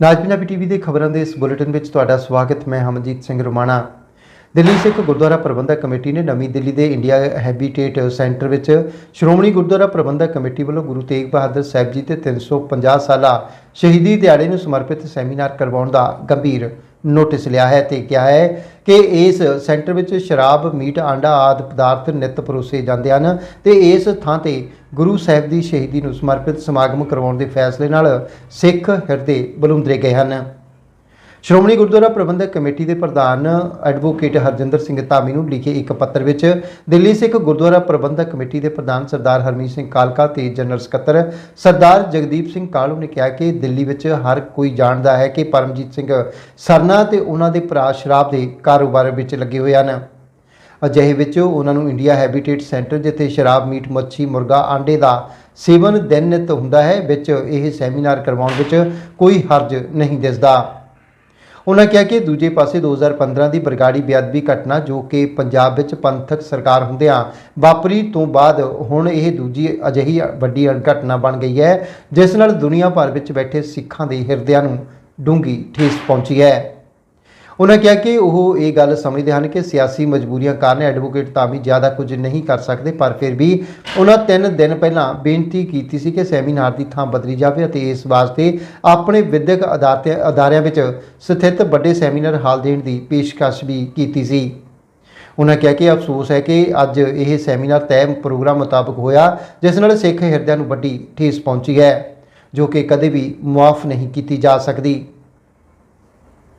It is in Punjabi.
ਨਾਜ ਪੰਜਾਬੀ ਟੀਵੀ ਦੇ ਖਬਰਾਂ ਦੇ ਇਸ ਬੁਲੇਟਿਨ ਵਿੱਚ ਤੁਹਾਡਾ ਸਵਾਗਤ, ਮੈਂ ਹਮਜੀਤ ਸਿੰਘ ਰੋਮਾਣਾ। ਦਿੱਲੀ ਸਿੱਖ ਗੁਰਦੁਆਰਾ ਪ੍ਰਬੰਧਕ ਕਮੇਟੀ ਨੇ ਨਵੀਂ ਦਿੱਲੀ ਦੇ ਇੰਡੀਆ ਹੈਬਿਟੇਟ ਸੈਂਟਰ ਵਿੱਚ ਸ਼੍ਰੋਮਣੀ ਗੁਰਦੁਆਰਾ ਪ੍ਰਬੰਧਕ ਕਮੇਟੀ ਵੱਲੋਂ ਗੁਰੂ ਤੇਗ ਬਹਾਦਰ ਸਾਹਿਬ ਜੀ ਤੇ 350 ਸਾਲਾ ਸ਼ਹੀਦੀ ਦਿਹਾੜੇ ਨੂੰ ਸਮਰਪਿਤ ਸੈਮੀਨਾਰ ਕਰਵਾਉਣ ਦਾ ਗੰਭੀਰ ਨੋਟਿਸ ਲਿਆ ਹੈ ਤੇ ਕਿਹਾ ਹੈ ਕਿ ਇਸ ਸੈਂਟਰ ਵਿੱਚ ਸ਼ਰਾਬ, ਮੀਟ, ਆਂਡਾ ਆਦਿ ਪਦਾਰਥ ਨਿਤ ਪਰੋਸੇ ਜਾਂਦੇ ਹਨ ਤੇ ਇਸ ਥਾਂ ਤੇ ਗੁਰੂ ਸਾਹਿਬ ਦੀ ਸ਼ਹੀਦੀ ਨੂੰ ਸਮਰਪਿਤ ਸਮਾਗਮ ਕਰਵਾਉਣ ਦੇ ਫੈਸਲੇ ਨਾਲ ਸਿੱਖ ਹਿਰਦੇ ਬਲੂੰਦਰੇ ਗਏ ਹਨ। ਸ਼੍ਰੋਮਣੀ ਗੁਰਦੁਆਰਾ ਪ੍ਰਬੰਧਕ ਕਮੇਟੀ ਦੇ ਪ੍ਰਧਾਨ ਐਡਵੋਕੇਟ ਹਰਜਿੰਦਰ ਸਿੰਘ ਧਾਮੀ ਨੂੰ ਲਿਖੇ ਇੱਕ ਪੱਤਰ ਵਿੱਚ ਦਿੱਲੀ ਸਿੱਖ ਗੁਰਦੁਆਰਾ ਪ੍ਰਬੰਧਕ ਕਮੇਟੀ ਦੇ ਪ੍ਰਧਾਨ ਸਰਦਾਰ ਹਰਮੀਤ ਸਿੰਘ ਕਾਲਕਾ ਤੇ ਜਨਰਲ ਸਕੱਤਰ ਸਰਦਾਰ ਜਗਦੀਪ ਸਿੰਘ ਕਾਲੂ ਨੇ ਕਿਹਾ ਕਿ ਦਿੱਲੀ ਵਿੱਚ ਹਰ ਕੋਈ ਜਾਣਦਾ ਹੈ ਕਿ ਪਰਮਜੀਤ ਸਿੰਘ ਸਰਨਾ ਤੇ ਉਹਨਾਂ ਦੇ ਭਰਾ ਸ਼ਰਾਬ ਦੇ ਕਾਰੋਬਾਰ ਵਿੱਚ ਲੱਗੇ ਹੋਏ ਹਨ। ਅਜਿਹੇ ਵਿੱਚ ਉਹਨਾਂ ਨੂੰ ਇੰਡੀਆ ਹੈਬਿਟੇਟ ਸੈਂਟਰ ਜਿੱਥੇ ਸ਼ਰਾਬ, ਮੀਟ, ਮੱਛੀ, ਮੁਰਗਾ, ਆਂਡੇ ਦਾ ਸੇਵਨ ਦਿਨ ਨਿਤ ਹੁੰਦਾ ਹੈ, ਵਿੱਚ ਇਹ ਸੈਮੀਨਾਰ ਕਰਵਾਉਣ ਵਿੱਚ ਕੋਈ ਹਰਜ ਨਹੀਂ ਦਿਸਦਾ। ਉਹਨਾਂ ਕਿਹਾ ਕਿ ਦੂਜੇ ਪਾਸੇ 2015 ਦੀ ਬਰਗਾੜੀ ਬੇਅਦਬੀ ਘਟਨਾ ਜੋ ਕਿ ਪੰਜਾਬ ਵਿੱਚ ਪੰਥਕ ਸਰਕਾਰ ਹੁੰਦਿਆਂ ਵਾਪਰੀ ਤੋਂ ਬਾਅਦ ਹੁਣ ਇਹ ਦੂਜੀ ਅਜਿਹੀ ਵੱਡੀ ਘਟਨਾ ਬਣ ਗਈ ਹੈ, ਜਿਸ ਨਾਲ ਦੁਨੀਆ ਭਰ ਵਿੱਚ ਬੈਠੇ ਸਿੱਖਾਂ ਦੇ ਹਿਰਦਿਆਂ ਨੂੰ ਡੂੰਗੀ ਠੇਸ ਪਹੁੰਚੀ ਹੈ। ਉਹਨਾਂ ਕਿਹਾ ਕਿ ਉਹ ਇਹ ਗੱਲ ਸਮਝਦੇ ਹਨ ਕਿ ਸਿਆਸੀ ਮਜਬੂਰੀਆਂ ਕਾਰਨ ਐਡਵੋਕੇਟ ਤਾਂ ਵੀ ਜ਼ਿਆਦਾ ਕੁਝ ਨਹੀਂ ਕਰ ਸਕਦੇ, ਪਰ ਫਿਰ ਵੀ ਉਹਨਾਂ ਤਿੰਨ ਦਿਨ ਪਹਿਲਾਂ ਬੇਨਤੀ ਕੀਤੀ ਸੀ ਕਿ ਸੈਮੀਨਾਰ ਦੀ ਥਾਂ ਬਦਲੀ ਜਾਵੇ ਅਤੇ ਇਸ ਵਾਸਤੇ ਆਪਣੇ ਵਿਦਿਅਕ ਅਦਾਤੇ ਅਦਾਰਿਆਂ ਵਿੱਚ ਸਥਿਤ ਵੱਡੇ ਸੈਮੀਨਾਰ ਹਾਲ ਦੇਣ ਦੀ ਪੇਸ਼ਕਸ਼ ਵੀ ਕੀਤੀ ਸੀ। ਉਹਨਾਂ ਕਿਹਾ ਕਿ ਅਫਸੋਸ ਹੈ ਕਿ ਅੱਜ ਇਹ ਸੈਮੀਨਾਰ ਤੈਅ ਪ੍ਰੋਗਰਾਮ ਮੁਤਾਬਕ ਹੋਇਆ, ਜਿਸ ਨਾਲ ਸਿੱਖ ਹਿਰਦਿਆਂ ਨੂੰ ਵੱਡੀ ਠੇਸ ਪਹੁੰਚੀ ਹੈ, ਜੋ ਕਿ ਕਦੇ ਵੀ ਮੁਆਫ ਨਹੀਂ ਕੀਤੀ ਜਾ ਸਕਦੀ।